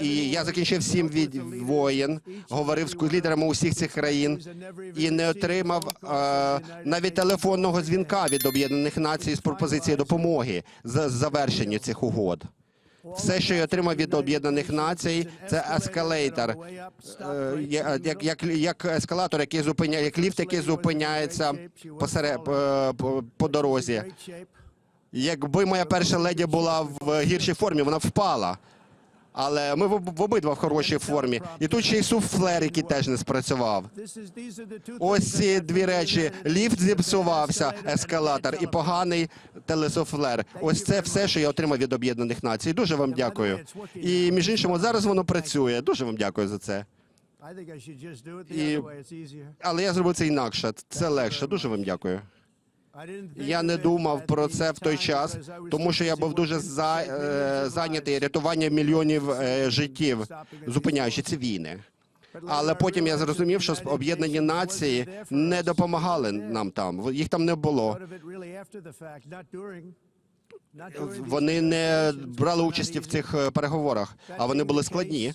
І я закінчив сім від воєн, говорив з лідерами усіх цих країн і не отримав е, навіть телефонного дзвінка від Об'єднаних Націй з пропозицією допомоги за завершенню цих угод. Все, що я отримав від Об'єднаних Націй, це ескалейтор, Е, як, як, як ескалатор, який зупиняє, як ліфт, який зупиняється посеред, по, по, по дорозі. Якби моя перша леді була в гіршій формі, вона впала. Але ми в, обидва в хорошій формі. І тут ще й суфлер, який теж не спрацював. Ось ці дві речі: ліфт зіпсувався, ескалатор і поганий телесуфлер. Ось це все, що я отримав від Об'єднаних Націй. Дуже вам дякую. І між іншим, от зараз воно працює. Дуже вам дякую за це. І- Але я зробив це інакше. Це легше. Дуже вам дякую. Я не думав про це в той час, тому що я був дуже за, е, зайнятий рятуванням мільйонів е, життів, зупиняючи ці війни. Але потім я зрозумів, що Об'єднані Нації не допомагали нам там. Їх там не було. Вони не брали участі в цих е, переговорах, а вони були складні.